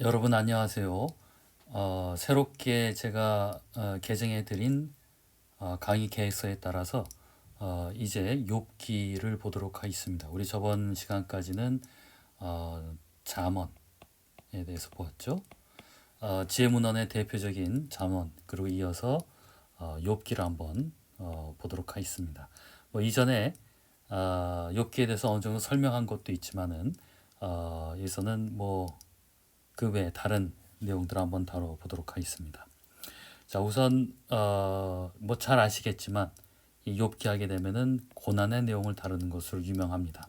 여러분 안녕하세요. 어, 새롭게 제가 어, 개정해 드린 어, 강의 계획서에 따라서 어, 이제 욥기를 보도록 하겠습니다. 우리 저번 시간까지는 어, 잠언에 대해서 보았죠. 어, 지혜문헌의 대표적인 잠언 그리고 이어서 어, 욥기를 한번 어, 보도록 하겠습니다. 뭐 이전에 어, 욥기에 대해서 어느 정도 설명한 것도 있지만은 어, 여기서는 뭐 그 외에 다른 내용들 한번 다뤄보도록 하겠습니다. 자 우선 어, 뭐 잘 아시겠지만 이 욥기 하게 되면은 고난의 내용을 다루는 것으로 유명합니다.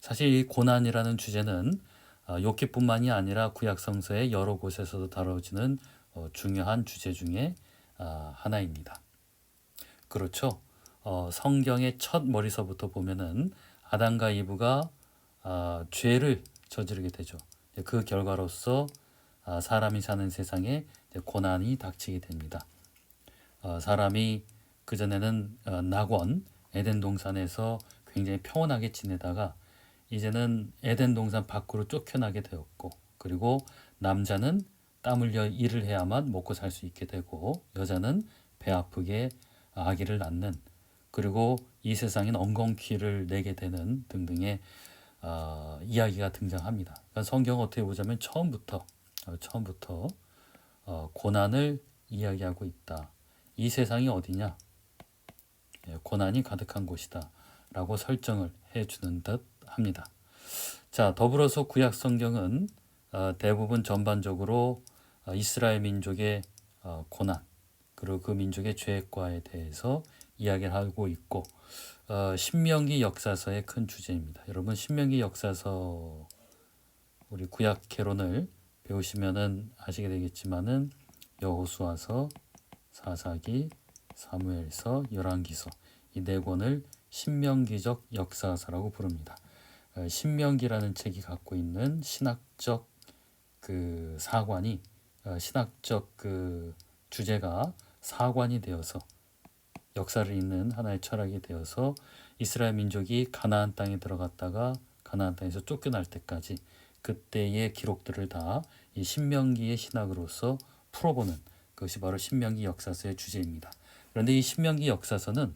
사실 이 고난이라는 주제는 어, 욥기뿐만이 아니라 구약 성서의 여러 곳에서도 다뤄지는 어, 중요한 주제 중에 어, 하나입니다. 그렇죠. 어, 성경의 첫 머리서부터 보면은 아담과 이브가 어, 죄를 저지르게 되죠. 그 결과로서 아, 사람이 사는 세상에 고난이 닥치게 됩니다. 어, 사람이 그 전에는 어, 낙원 에덴 동산에서 굉장히 평온하게 지내다가 이제는 에덴 동산 밖으로 쫓겨나게 되었고 그리고 남자는 땀 흘려 일을 해야만 먹고 살 수 있게 되고 여자는 배 아프게 아기를 낳는 그리고 이 세상엔 엉겅퀴를 내게 되는 등등의 어, 이야기가 등장합니다. 그러니까 성경 어떻게 보자면 처음부터 어, 처음부터 어, 고난을 이야기하고 있다. 이 세상이 어디냐? 예, 고난이 가득한 곳이다라고 설정을 해주는 듯 합니다. 자 더불어서 구약 성경은 어, 대부분 전반적으로 어, 이스라엘 민족의 어, 고난 그리고 그 민족의 죄과에 대해서 이야기를 하고 있고 어, 신명기 역사서의 큰 주제입니다. 여러분 신명기 역사서 우리 구약 개론을 배우시면은 아시게 되겠지만은 여호수아서, 사사기, 사무엘서, 열왕기서 이 네 권을 신명기적 역사서라고 부릅니다. 어, 신명기라는 책이 갖고 있는 신학적 그 사관이 어, 신학적 그 주제가 사관이 되어서 역사를 잇는 하나의 철학이 되어서 이스라엘 민족이 가나안 땅에 들어갔다가 가나안 땅에서 쫓겨날 때까지 그때의 기록들을 다 이 신명기의 신학으로서 풀어보는 그것이 바로 신명기 역사서의 주제입니다. 그런데 이 신명기 역사서는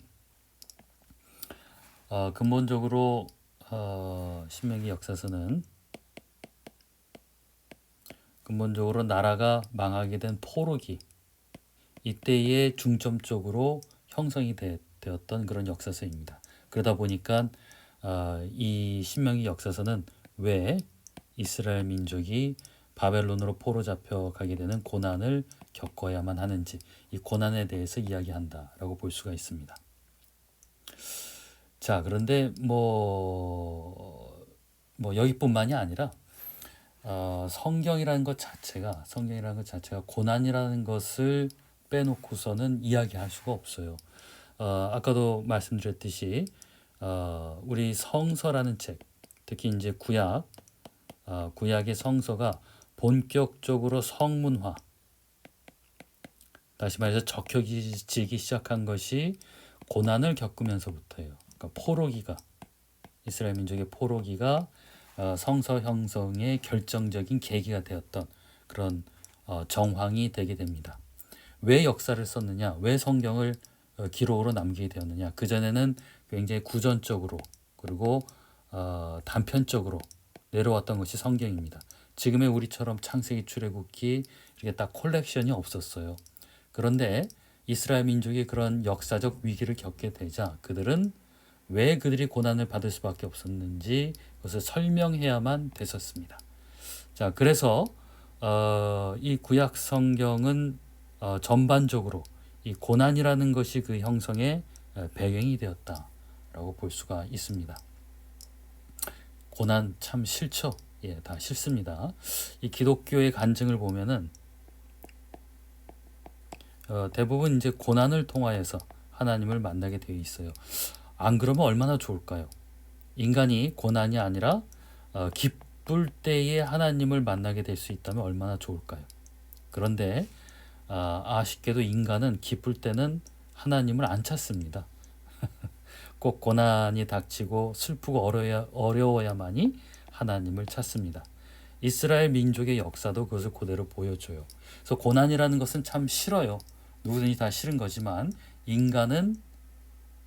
어, 근본적으로 어, 신명기 역사서는 근본적으로 나라가 망하게 된 포로기 이때에 중점적으로 형성이 되, 었던 그런 역사서입니다. 그러다 보니까 어, 이 신명기 역사서는 왜 이스라엘 민족이 바벨론으로 포로 잡혀 가게 되는 고난을 겪어야만 하는지 이 고난에 대해서 이야기한다라고 볼 수가 있습니다. 자 그런데 뭐, 뭐 여기뿐만이 아니라 어, 성경이라는 것 자체가 성경이라는 것 자체가 고난이라는 것을 빼놓고서는 이야기할 수가 없어요. 어, 아까도 말씀드렸듯이 어, 우리 성서라는 책, 특히 이제 구약, 어, 구약의 성서가 본격적으로 성문화, 다시 말해서 적혀지기 시작한 것이 고난을 겪으면서부터예요. 그러니까 포로기가 이스라엘 민족의 포로기가 어, 성서 형성의 결정적인 계기가 되었던 그런 어, 정황이 되게 됩니다. 왜 역사를 썼느냐? 왜 성경을 어, 기록으로 남기게 되었느냐. 그 전에는 굉장히 구전적으로 그리고 어, 단편적으로 내려왔던 것이 성경입니다. 지금의 우리처럼 창세기 출애굽기 이렇게 딱 콜렉션이 없었어요. 그런데 이스라엘 민족이 그런 역사적 위기를 겪게 되자 그들은 왜 그들이 고난을 받을 수밖에 없었는지 그것을 설명해야만 됐었습니다. 자, 그래서 어, 이 구약 성경은 어, 전반적으로 이 고난이라는 것이 그 형성의 배경이 되었다라고 볼 수가 있습니다. 고난 참 싫죠? 예, 다 싫습니다. 이 기독교의 간증을 보면은 어, 대부분 이제 고난을 통하여서 하나님을 만나게 되어 있어요. 안 그러면 얼마나 좋을까요? 인간이 고난이 아니라 어, 기쁠 때에 하나님을 만나게 될 수 있다면 얼마나 좋을까요? 그런데 아, 아쉽게도 인간은 기쁠 때는 하나님을 안 찾습니다. 꼭 고난이 닥치고 슬프고 어려야, 어려워야만이 하나님을 찾습니다. 이스라엘 민족의 역사도 그것을 그대로 보여줘요. 그래서 고난이라는 것은 참 싫어요. 누구든지 다 싫은 거지만 인간은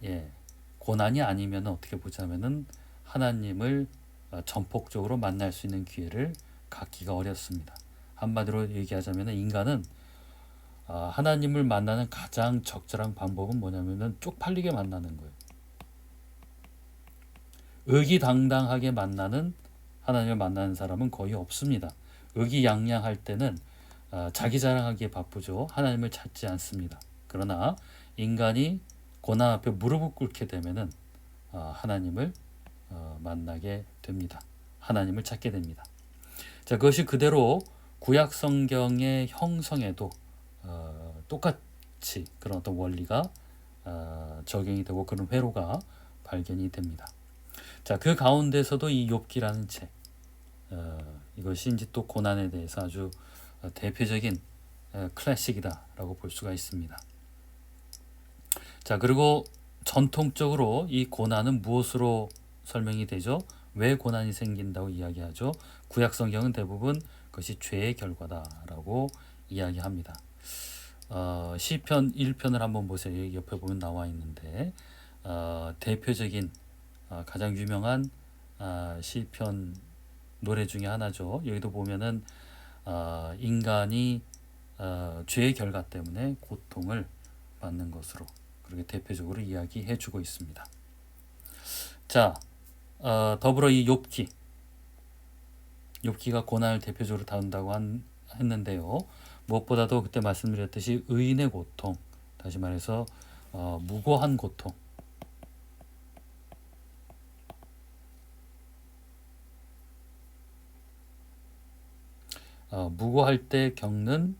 예, 고난이 아니면 어떻게 보자면은 하나님을 어, 전폭적으로 만날 수 있는 기회를 갖기가 어렵습니다. 한마디로 얘기하자면 인간은 아, 하나님을 만나는 가장 적절한 방법은 뭐냐면은 쪽팔리게 만나는 거예요. 의기당당하게 만나는 하나님을 만나는 사람은 거의 없습니다. 의기양양할 때는 아, 자기 자랑하기에 바쁘죠. 하나님을 찾지 않습니다. 그러나 인간이 고난 앞에 무릎을 꿇게 되면은 아, 하나님을 어, 만나게 됩니다. 하나님을 찾게 됩니다. 자, 그것이 그대로 구약 성경의 형성에도 어, 똑같이 그런 어떤 원리가 어, 적용이 되고 그런 회로가 발견이 됩니다. 자, 그 가운데서도 이 욥기라는 책 어, 이것이 이제 또 고난에 대해서 아주 어, 대표적인 어, 클래식이다라고 볼 수가 있습니다. 자, 그리고 전통적으로 이 고난은 무엇으로 설명이 되죠? 왜 고난이 생긴다고 이야기하죠? 구약 성경은 대부분 그것이 죄의 결과다라고 이야기합니다. 어, 시편 1편을 한번 보세요. 옆에 보면 나와 있는데 어, 대표적인 어, 가장 유명한 어, 시편 노래 중에 하나죠. 여기도 보면은 어, 인간이 어, 죄의 결과 때문에 고통을 받는 것으로 그렇게 대표적으로 이야기해 주고 있습니다. 자, 어, 더불어 이 욥기, 욥기가 고난을 대표적으로 다룬다고 한, 했는데요. 무엇보다도 그때 말씀드렸듯이 의인의 고통, 다시 말해서 어, 무고한 고통, 어, 무고할 때 겪는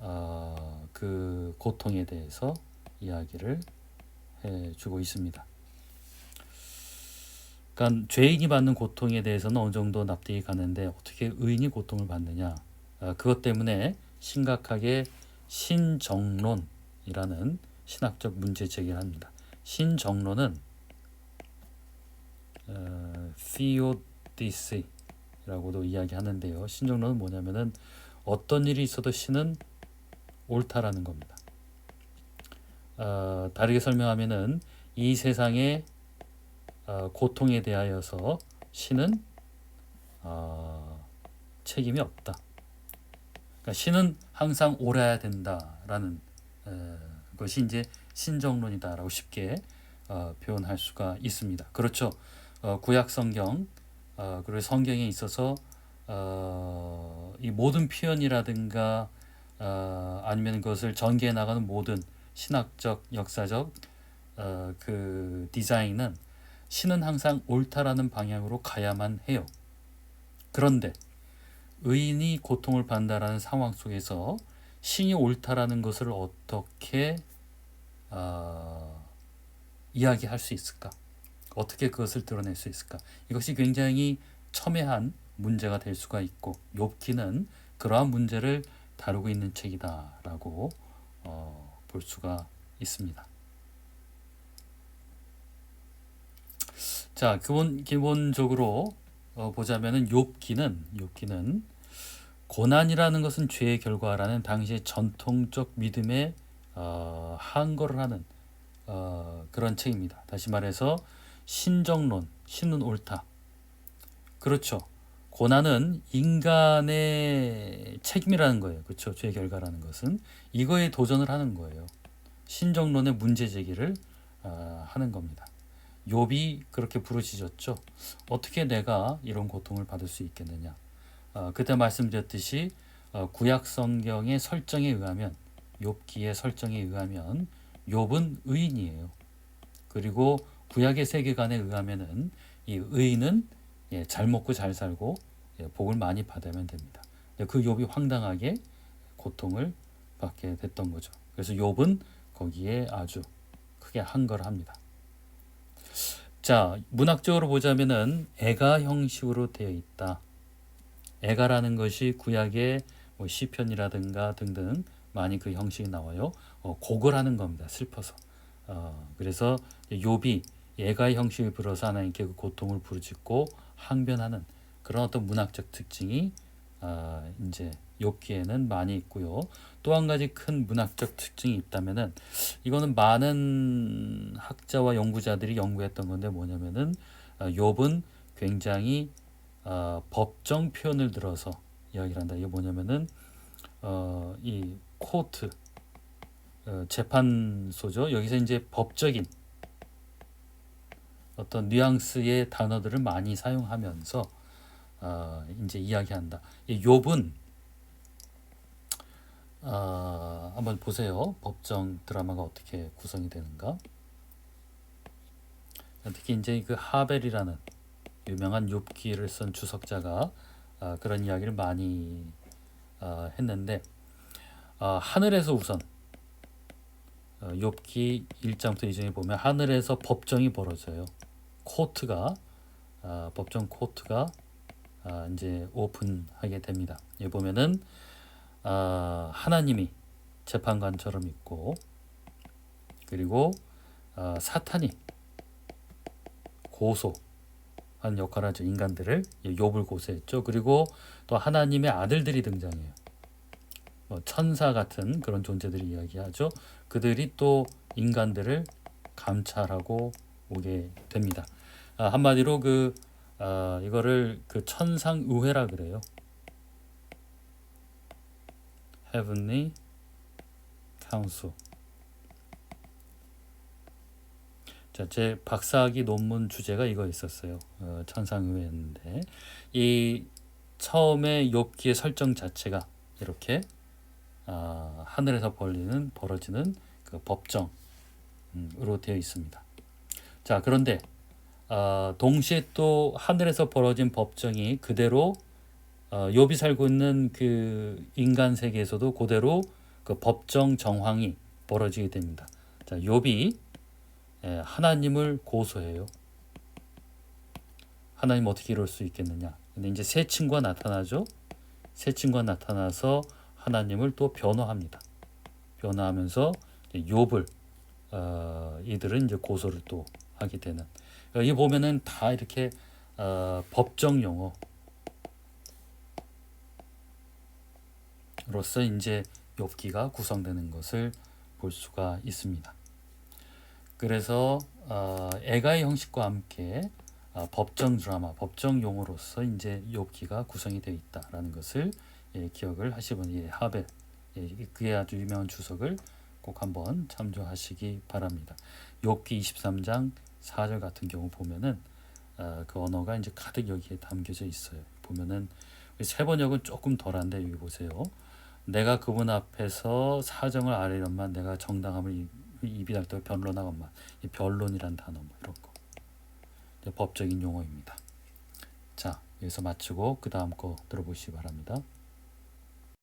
어, 그 고통에 대해서 이야기를 해주고 있습니다. 그러니까 죄인이 받는 고통에 대해서는 어느 정도 납득이 가는데 어떻게 의인이 고통을 받느냐? 아, 그것 때문에 심각하게 신정론이라는 신학적 문제 제기를 합니다. 신정론은 어, theodicy라고도 이야기하는데요. 신정론은 뭐냐면은 어떤 일이 있어도 신은 옳다라는 겁니다. 어, 다르게 설명하면은 이 세상에 어, 고통에 대하여서 신은 어, 책임이 없다. 그러니까 신은 항상 옳아야 된다라는 에, 것이 이제 신정론이다라고 쉽게 어, 표현할 수가 있습니다. 그렇죠. 어, 구약 성경 어, 그리고 성경에 있어서 어, 이 모든 표현이라든가 어, 아니면 그것을 전개해 나가는 모든 신학적, 역사적 어, 그 디자인은 신은 항상 옳다라는 방향으로 가야만 해요. 그런데 의인이 고통을 받는다라는 상황 속에서 신이 옳다라는 것을 어떻게 어, 이야기할 수 있을까? 어떻게 그것을 드러낼 수 있을까? 이것이 굉장히 첨예한 문제가 될 수가 있고 욥기는 그러한 문제를 다루고 있는 책이다라고 어, 볼 수가 있습니다. 자, 기본 기본적으로 어, 보자면은 욥기는 욥기는 고난이라는 것은 죄의 결과라는 당시의 전통적 믿음에 어, 한거를 하는 어, 그런 책입니다. 다시 말해서 신정론, 신은 옳다. 그렇죠. 고난은 인간의 책임이라는 거예요. 그렇죠. 죄의 결과라는 것은 이거에 도전을 하는 거예요. 신정론의 문제 제기를 어, 하는 겁니다. 욥이 그렇게 부르짖었죠. 어떻게 내가 이런 고통을 받을 수 있겠느냐? 어, 그때 말씀드렸듯이 어, 구약 성경의 설정에 의하면 욥기의 설정에 의하면 욥은 의인이에요. 그리고 구약의 세계관에 의하면은 이 의인은 예, 잘 먹고 잘 살고 예, 복을 많이 받으면 됩니다. 그 욥이 황당하게 고통을 받게 됐던 거죠. 그래서 욥은 거기에 아주 크게 한걸 합니다. 자, 문학적으로 보자면은 애가 형식으로 되어 있다. 애가라는 것이 구약의 뭐 시편이라든가 등등 많이 그 형식이 나와요. 어, 하는 겁니다. 슬퍼서. 어, 그래서 욥이 애가의 형식을 빌어서 하나님께 그 고통을 부르짖고 항변하는 그런 어떤 문학적 특징이 아, 이제 욥기에는 많이 있고요. 또 한 가지 큰 문학적 특징이 있다면은 이거는 많은 학자와 연구자들이 연구했던 건데 뭐냐면은 아, 욥은 굉장히 아, 법정 표현을 들어서 이야기를 한다. 이게 뭐냐면은 어, 이 코트 어, 재판소죠. 여기서 이제 법적인 어떤 뉘앙스의 단어들을 많이 사용하면서 어, 이제 이야기한다. 이 욥은 어, 한번 보세요. 법정 드라마가 어떻게 구성이 되는가. 특히 이제 그 하벨이라는 유명한 욥기를 쓴 주석자가 어, 그런 이야기를 많이 어, 했는데 어, 하늘에서 우선 어, 욥기 1장부터 2장에 보면 하늘에서 법정이 벌어져요. 코트가 아, 법정 코트가 아, 이제 오픈하게 됩니다. 여기 보면은 아, 하나님이 재판관처럼 있고 그리고 아, 사탄이 고소 한 역할을 하죠. 인간들을 욥을 고소했죠. 그리고 또 하나님의 아들들이 등장해요. 뭐 천사 같은 그런 존재들이 이야기하죠. 그들이 또 인간들을 감찰하고 오게 됩니다. 아, 한마디로 그 아, 이거를 그 천상 의회라 그래요. Heavenly Council. 자, 제 박사학위 논문 주제가 이거 있었어요. 어, 천상 의회였는데 이 처음에 욥기의 설정 자체가 이렇게 아, 하늘에서 벌리는 벌어지는 그 법정으로 되어 있습니다. 자, 그런데 어, 동시에 또 하늘에서 벌어진 법정이 그대로 어, 욥이 살고 있는 그 인간 세계에서도 그대로 그 법정 정황이 벌어지게 됩니다. 자, 욥이 예, 하나님을 고소해요. 하나님 어떻게 이럴 수 있겠느냐? 근데 이제 새 친구가 나타나죠. 새 친구가 나타나서 하나님을 또 변호합니다. 변호하면서 욥을 어, 이들은 이제 고소를 또 하게 되는. 여기 보면은 다 이렇게 어, 법정 용어. 로서 이제 욥기가 구성되는 것을 볼 수가 있습니다. 그래서 어, 애가의 형식과 함께 어, 법정 드라마, 법정 용어로서 이제 욥기가 구성이 되어 있다라는 것을 예, 기억을 하시면 예, 하벨 예, 그의 아주 유명한 주석을 꼭 한번 참조하시기 바랍니다. 욥기 23장 4절 같은 경우 보면은 어, 그 언어가 이제 가득 여기에 담겨져 있어요. 보면은 세 번역은 조금 덜한데 여기 보세요. 내가 그분 앞에서 사정을 아뢰련만 내가 정당함을 이- 입이랄 때 변론하건만 이 변론이란 단어 뭐 이런 거 법적인 용어입니다. 자 여기서 마치고 그 다음 거 들어보시기 바랍니다.